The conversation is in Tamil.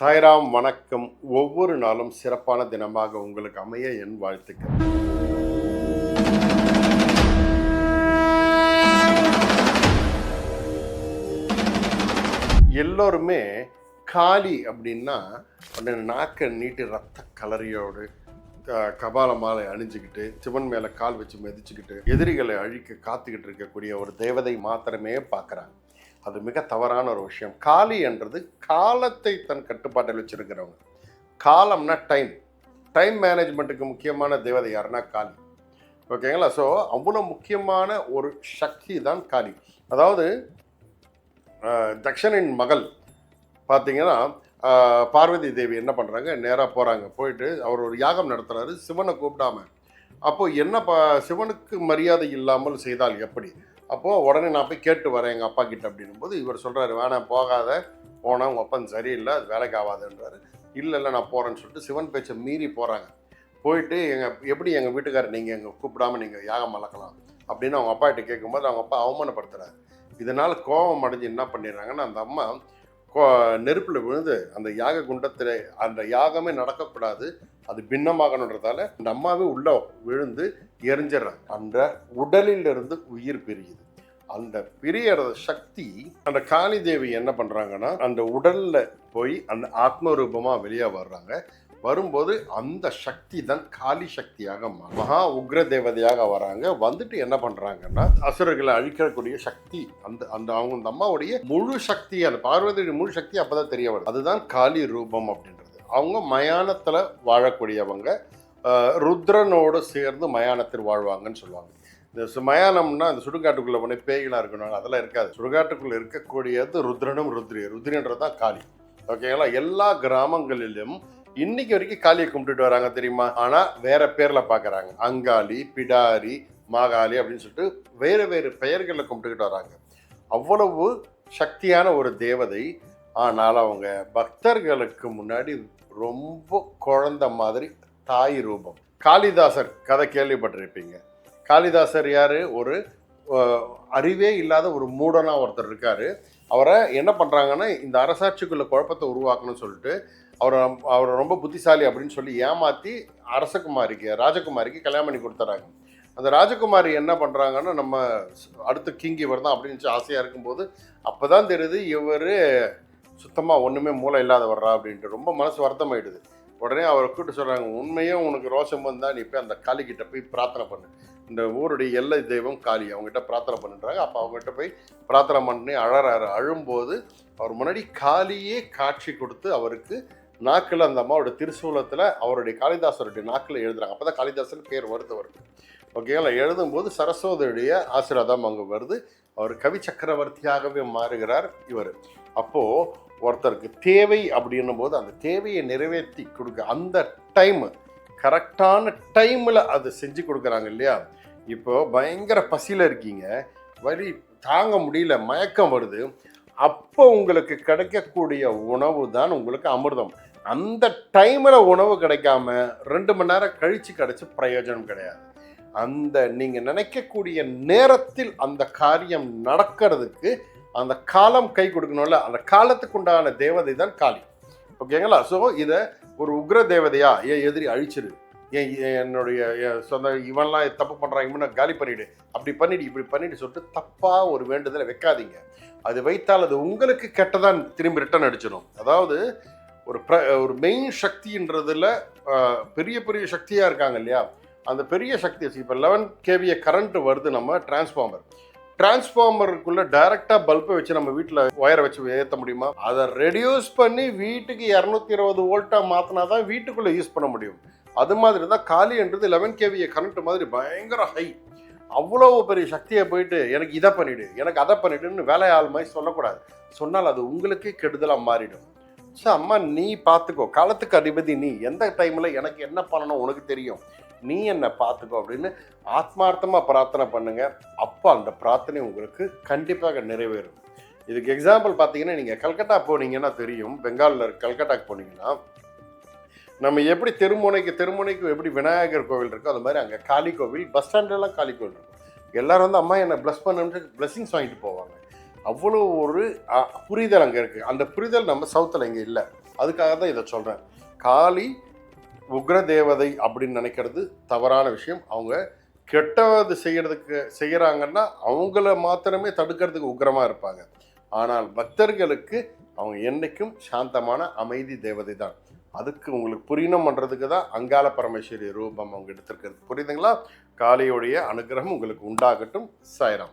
சாய்ராம் வணக்கம். ஒவ்வொரு நாளும் சிறப்பான தினமாக உங்களுக்கு அமைய என் வாழ்த்துக்கள். எல்லோருமே காளி அப்படின்னா உடனே நாக்கை நீட்டு ரத்த கலரியோடு க- கபால மாலை அணிஞ்சுக்கிட்டு சிவன் மேலே கால் வச்சு மிதிச்சுக்கிட்டு எதிரிகளை அழிக்க காத்துக்கிட்டு இருக்கக்கூடிய ஒரு தேவதை மாத்திரமே பார்க்குறாங்க. அது மிக தவறான ஒரு விஷயம். காளி என்றது காலத்தை தன் கட்டுப்பாட்டில் வச்சிருக்கிறவங்க. காலம்னா டைம் டைம் மேனேஜ்மெண்ட்டுக்கு முக்கியமான தேவதை யாருன்னா காளி ஓகேங்களா? ஸோ அவ்வளோ முக்கியமான ஒரு சக்தி தான் காளி அதாவது தக்ஷனின் மகள் பார்த்தீங்கன்னா பார்வதி தேவி என்ன பண்ணுறாங்க நேராக போகிறாங்க போயிட்டு அவர் ஒரு யாகம் நடத்துகிறாரு சிவனை கூப்பிடாம. அப்போது என்ன ப சிவனுக்கு மரியாதை இல்லாமல் செய்தால் எப்படி? அப்போது உடனே நான் போய் கேட்டு வரேன் எங்கள் அப்பா கிட்ட அப்படின்னும் போது இவர் சொல்கிறாரு வேணாம் போகாத. போனால் உங்கள் அப்பன் சரியில்லை அது வேலைக்கு ஆகாதுன்றாரு. இல்லை இல்லை நான் போகிறேன்னு சொல்லிட்டு சிவன் பேச்சை மீறி போகிறாங்க போயிட்டு எங்கள் எப்படி எங்கள் வீட்டுக்காரர் நீங்கள் எங்கள் கூப்பிடாம நீங்கள் யாகம் வளர்க்கலாம் அப்படின்னு அவங்க அப்பா கிட்ட கேட்கும்போது அவங்க அப்பா அவமானப்படுத்துறாரு. இதனால் கோபம் அடைஞ்சு என்ன பண்ணிடுறாங்கன்னா அந்த அம்மா நெருப்பில் விழுந்து அந்த யாக குண்டத்தில் அந்த யாகமே நடக்கக்கூடாது அது பின்னமாகணுன்றதால அந்த அம்மாவே உள்ள விழுந்து எரிஞ்சிடுறாங்க. அந்த உடலில் இருந்து உயிர் பிரியுது. அந்த பிரியற சக்தி அந்த காளி தேவி என்ன பண்ணுறாங்கன்னா அந்த உடலில் போய் அந்த ஆத்மரூபமாக வெளியே வர்றாங்க. வரும்போது அந்த சக்தி தான் காளி சக்தியாக மகா உக்ர தேவதையாக வராங்க. வந்துட்டு என்ன பண்றாங்கன்னா அசுரர்களை அழிக்கக்கூடிய சக்தி அந்த அந்த அவங்க அந்த அம்மாவுடைய முழு சக்தி அந்த பார்வதியுடைய முழு சக்தி அப்பதான் தெரிய வருது. அதுதான் காளி ரூபம் அப்படின்றது. அவங்க மயானத்துல வாழக்கூடியவங்க. ருத்ரனோடு சேர்ந்து மயானத்தில் வாழ்வாங்கன்னு சொல்லுவாங்க. இந்த மயானம்னா இந்த சுடுகாட்டுக்குள்ள போன பேய்களா இருக்கணும் அதெல்லாம் இருக்காது. சுடுகாட்டுக்குள்ள இருக்கக்கூடியது ருத்ரனும் ருத்ரி ருத்ரன்றது தான் காளி ஓகேங்களா? எல்லா கிராமங்களிலும் இன்னைக்கு வரைக்கும் காளியை கும்பிட்டுட்டு வராங்க தெரியுமா? ஆனா வேற பேர்ல பாக்குறாங்க. அங்காளி பிடாரி மாகாளி அப்படின்னு சொல்லிட்டு வேறு வேறு பெயர்களில் கும்பிட்டுக்கிட்டு வராங்க. அவ்வளவு சக்தியான ஒரு தேவதை. ஆனால் அவங்க பக்தர்களுக்கு முன்னாடி ரொம்ப குழந்தை மாதிரி தாய் ரூபம். காளிதாசர் கதை கேள்விப்பட்டிருப்பீங்க. காளிதாசர் யார்? ஒரு அறிவே இல்லாத ஒரு மூடனாக ஒருத்தர் இருக்கார். அவரை என்ன பண்ணுறாங்கன்னா இந்த அரசாட்சிக்குள்ள குழப்பத்தை உருவாக்கணும்னு சொல்லிட்டு அவரை அவரை ரொம்ப புத்திசாலி அப்படின்னு சொல்லி ஏமாற்றி அரசகுமாரிக்கு ராஜகுமாரிக்கு கல்யாணம் பண்ணி கொடுத்துறாங்க. அந்த ராஜகுமாரி என்ன பண்ணுறாங்கன்னா நம்ம அடுத்த கிங் இவர் தான் அப்படின்னு சொல்லி இருக்கும்போது இருக்கும்போது அப்பதான் தெரியுது இவர் சுத்தமாக ஒன்றுமே மூளை இல்லாதவர்றா அப்படின்ட்டு ரொம்ப மனசு வருத்தமாயிடுது. உடனே அவரை கூப்பிட்டு சொல்கிறாங்க உண்மையே உனக்கு ரோஷம் வந்தால் நீ போய் அந்த காளிக்கிட்ட போய் பிரார்த்தனை பண்ணு. இந்த ஊருடைய எல்லை தெய்வம் காளி அவங்ககிட்ட பிரார்த்தனை பண்ணுறாங்க அப்போ அவங்ககிட்ட போய் பிரார்த்தனை பண்ணி அழறாரு. அழும்போது அவர் முன்னாடி காளியே காட்சி கொடுத்து அவருக்கு நாக்கில் அந்த அம்மாவோட திருசூலத்தில் அவருடைய காளிதாசருடைய நாக்கில் எழுதுறாங்க. அப்போ தான் காளிதாசன் பேர் வருது அவருக்கு. ஓகேங்களா எழுதும்போது சரஸ்வதியுடைய ஆசீர்வாதம் அங்கே வருது. அவர் கவி சக்கரவர்த்தியாகவே மாறுகிறார் இவர். அப்போது ஒருத்தருக்கு தேவை அப்படின்னும் போது அந்த தேவையை நிறைவேற்றி கொடுக்க அந்த டைம் கரெக்டான டைமில் அதை செஞ்சு கொடுக்குறாங்க இல்லையா? இப்போ பயங்கர பசியில் இருக்கீங்க. வழி தாங்க முடியல மயக்கம் வருது. அப்போ உங்களுக்கு கிடைக்கக்கூடிய உணவு தான் உங்களுக்கு அமிர்தம். அந்த டைமில் உணவு கிடைக்காம ரெண்டு மணி நேரம் கழித்து கிடச்சி பிரயோஜனம் கிடையாது. அந்த நீங்கள் நினைக்கக்கூடிய நேரத்தில் அந்த காரியம் நடக்கிறதுக்கு அந்த காலம் கை கொடுக்கணும்ல அந்த காலத்துக்கு உண்டான தேவதை தான் காளி. ஓகேங்களா? ஸோ இதை ஒரு உக்ர தேவதையா ஏன் எதிரி அழிச்சிரு. ஏன் என்னுடைய சொந்த இவன்லாம் தப்பு பண்ணுறான் இவனை காலி பண்ணிவிடு அப்படி பண்ணிவிடு இப்படி பண்ணிவிட்டு சொல்லிட்டு தப்பாக ஒரு வேண்டுதலை வைக்காதீங்க. அது வைத்தால் அது உங்களுக்கு கெட்டதான் திரும்பி ரிட்டர்ன் அடிச்சிடும். அதாவது ஒரு ப்ர ஒரு மெயின் சக்தின்றதுல பெரிய பெரிய சக்தியாக இருக்காங்க இல்லையா? அந்த பெரிய சக்தி இப்போ லெவன் கேவிய கரண்ட் வருது நம்ம டிரான்ஸ்ஃபார்மர் டிரான்ஸ்ஃபார்மருக்குள்ளே டைரெக்டாக பல்பை வச்சு நம்ம வீட்டில் ஒயரை வச்சு ஏற்ற முடியுமா? அதை ரெடியூஸ் பண்ணி வீட்டுக்கு இரநூத்தி இருபது வோல்ட்டாக மாற்றினா தான் வீட்டுக்குள்ளே யூஸ் பண்ண முடியும். அது மாதிரி தான் காலின்றது லெவன் கேவிஏ கரண்ட் மாதிரி பயங்கர ஹை அவ்வளோ பெரிய சக்தியை போயிட்டு எனக்கு இதை பண்ணிவிடு எனக்கு அதை பண்ணிடுன்னு வேலையாள் மாதிரி சொல்லக்கூடாது. சொன்னால் அது உங்களுக்கே கெடுதலாக மாறிடும். ஸோ அம்மா நீ பார்த்துக்கோ காலத்துக்கு அதிபதி நீ. எந்த டைமில் எனக்கு என்ன பண்ணணும் உனக்கு தெரியும். நீ என்னை பார்த்துக்கோ அப்படின்னு ஆத்மார்த்தமாக பிரார்த்தனை பண்ணுங்கள் அப்போ அந்த பிரார்த்தனை உங்களுக்கு கண்டிப்பாக நிறைவேறும். இதுக்கு எக்ஸாம்பிள் பார்த்தீங்கன்னா நீங்கள் கல்கட்டா போனீங்கன்னா தெரியும். பெங்காலில் இருக்க கல்கட்டாக்கு போனீங்கன்னா நம்ம எப்படி தெருமுனைக்கு தெருமுனைக்கு எப்படி விநாயகர் கோவில் இருக்கோ அது மாதிரி அங்கே காளி கோவில் பஸ் ஸ்டாண்ட்லாம் காளி கோவில் இருக்கும். எல்லோரும் வந்து அம்மா என்னை ப்ளஸ் பண்ணுன்ட்டு ப்ளஸ்ஸிங்ஸ் வாங்கிட்டு போவாங்க. அவ்வளோ ஒரு புரிதல் அங்கே இருக்குது அந்த புரிதல் நம்ம சவுத்தில் இங்கே இல்லை. அதுக்காக தான் இதை சொல்கிறேன் காளி உக்ர தேவதை அப்படின்னு நினைக்கிறது தவறான விஷயம். அவங்க கெட்டது செய்கிறதுக்கு செய்கிறாங்கன்னா அவங்கள மாத்திரமே தடுக்கிறதுக்கு உக்ரமாக இருப்பாங்க. ஆனால் பக்தர்களுக்கு அவங்க என்னைக்கும் சாந்தமான அமைதி தேவதை தான். அதுக்கு உங்களுக்கு புரியணும் பண்ணுறதுக்கு தான் அங்காள பரமேஸ்வரி ரூபம் அவங்க எடுத்திருக்கிறது. புரியுதுங்களா? காளியோடைய அனுகிரகம் உங்களுக்கு உண்டாகட்டும். சாயிரம்.